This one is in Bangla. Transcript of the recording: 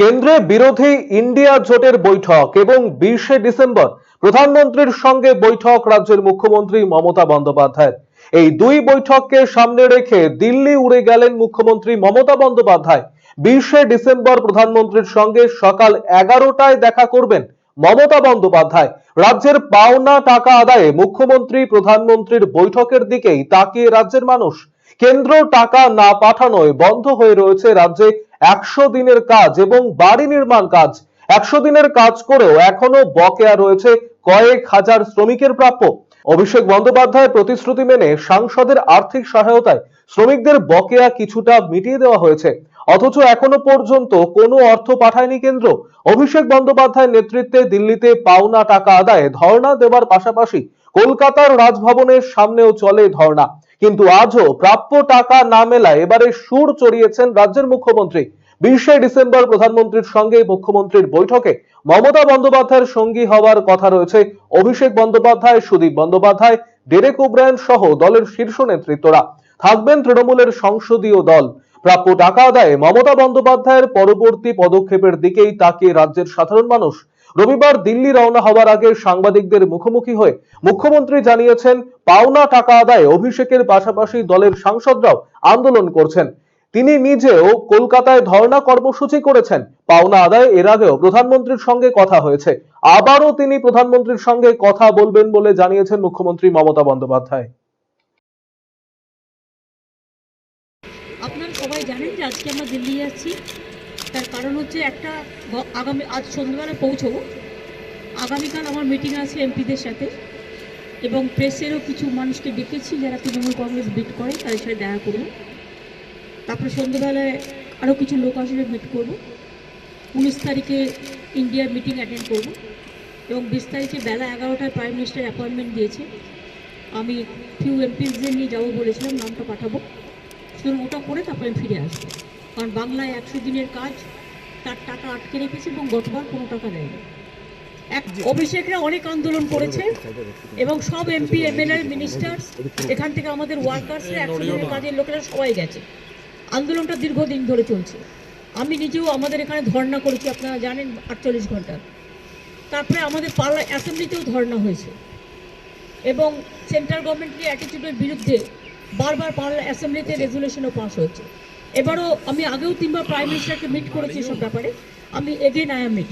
কেন্দ্রে বিরোধী ইন্ডিয়া জোটের বৈঠক এবং বিশে ডিসেম্বর প্রধানমন্ত্রীর সঙ্গে বৈঠক রাজ্যের মুখ্যমন্ত্রী মমতা বন্দ্যোপাধ্যায় এই দুই বৈঠককে সামনে রেখে দিল্লি উড়ে গেলেন মুখ্যমন্ত্রী মমতা বন্দ্যোপাধ্যায়। বিশে ডিসেম্বর প্রধানমন্ত্রীর সঙ্গে সকাল এগারোটায় দেখা করবেন মমতা বন্দ্যোপাধ্যায়। রাজ্যের পাওনা টাকা আদায়ে মুখ্যমন্ত্রী প্রধানমন্ত্রীর বৈঠকের দিকেই তাকিয়ে রাজ্যের মানুষ। কেন্দ্র টাকা না পাঠানোয় বন্ধ হয়ে রয়েছে রাজ্যে একশো দিনের কাজ এবং বাড়ি নির্মাণ কাজ। একশো দিনের কাজ করেও এখনও বকেয়া রয়েছে কয়েক হাজার শ্রমিকের প্রাপ্য। অভিষেক বন্দ্যোপাধ্যায়ের প্রতিশ্রুতি মেনে সাংসদের আর্থিক সহায়তায় শ্রমিকদের বকেয়া কিছুটা মিটিয়ে দেওয়া হয়েছে। অথচ এখনও পর্যন্ত কোনো অর্থ পাঠায়নি কেন্দ্র। অভিষেক বন্দ্যোপাধ্যায়ের নেতৃত্বে দিল্লিতে পাওনা টাকা আদায়ে ধর্ণা দেওয়ার পাশাপাশি কলকাতার রাজভবনের সামনেও চলে ধর্ণা। কিন্তু আজও প্রাপ্য টাকা না মেলায় এবারে সুর চড়িয়েছেন রাজ্যের মুখ্যমন্ত্রী। বিশে ডিসেম্বর প্রধানমন্ত্রীর সঙ্গে মুখ্যমন্ত্রীর বৈঠকে মমতা বন্দ্যোপাধ্যায়ের সঙ্গী হওয়ার কথা রয়েছে অভিষেক বন্দ্যোপাধ্যায়, সুদীপ বন্দ্যোপাধ্যায়, ডেরেক ওব্রায়ন সহ দলের শীর্ষ নেতৃত্বরা। থাকবেন তৃণমূলের সংসদীয় দল। প্রাপ্য টাকা আদায়ে মমতা বন্দ্যোপাধ্যায়ের পরবর্তী পদক্ষেপের দিকেই তাকিয়ে রাজ্যের সাধারণ মানুষ। রবিবার দিল্লি রওনা হওয়ার আগে সাংবাদিকদের মুখোমুখি হয়ে মুখ্যমন্ত্রী জানিয়েছেন, পাওনা টাকা আদায়ে অভিষেকের পাশাপাশি দলের সাংসদরাও আন্দোলন করছেন। তিনি নিজেও কলকাতায় ধর্ণা কর্মসূচি করেছেন। পাওনা আদায় এর আগেও প্রধানমন্ত্রীর সঙ্গে কথা হয়েছে। আবারও তিনি প্রধানমন্ত্রীর সঙ্গে কথা বলবেন বলে জানিয়েছেন মুখ্যমন্ত্রী মমতা বন্দ্যোপাধ্যায়। আপনারা সবাই জানেন যে আজকে আমরা দিল্লি যাচ্ছি কারণ হচ্ছে একটা আগামী আজ সন্ধ্যাবেলা পৌঁছবো। আগামীকাল আমার মিটিং আছে এমপিদের সাথে এবং প্রেসেরও কিছু মানুষকে ডেকেছি যারা তৃণমূল কংগ্রেস বিট করে, তাদের সাথে দেখা করব। তারপরে সন্ধ্যেবেলায় আরও কিছু লোক আসলে মিট করব। উনিশ তারিখে ইন্ডিয়ার মিটিং অ্যাটেন্ড করব এবং বিশ তারিখে বেলা এগারোটায় প্রাইম মিনিস্টার অ্যাপয়েন্টমেন্ট দিয়েছে। আমি ফিউ এমপিসদের নিয়ে যাব বলেছিলাম, নামটা পাঠাবো। সুতরাং ওটা করে তারপরে আমি ফিরে আসব। কারণ বাংলায় একশো দিনের কাজ তার টাকা আটকে রেখেছে এবং গতবার কোনো টাকা দেয়নি এক অভিষেকরা অনেক আন্দোলন করেছে এবং সব এমপি, এমএলএ মিনিস্টার্স এখান থেকে আমাদের ওয়ার্কার্সরা একশো কাজের লোকেরা সবাই গেছে। আন্দোলনটা দীর্ঘদিন ধরে চলছে। আমি নিজেও আমাদের এখানে ধর্ণা করেছি, আপনারা জানেন আটচল্লিশ ঘণ্টা। তারপরে আমাদের পার্লা অ্যাসেম্বলিতেও ধর্ণা হয়েছে। এবং সেন্ট্রাল গভর্নমেন্টের অ্যাটিটিউডের বিরুদ্ধে বারবার পার্লা অ্যাসেম্বলিতে রেজুলেশনও পাস হয়েছে। এবারও আমি আগেও তিনবার প্রাইম মিনিস্টারকে মিট করেছি এসব ব্যাপারে। আমি এগেন আই এম মিট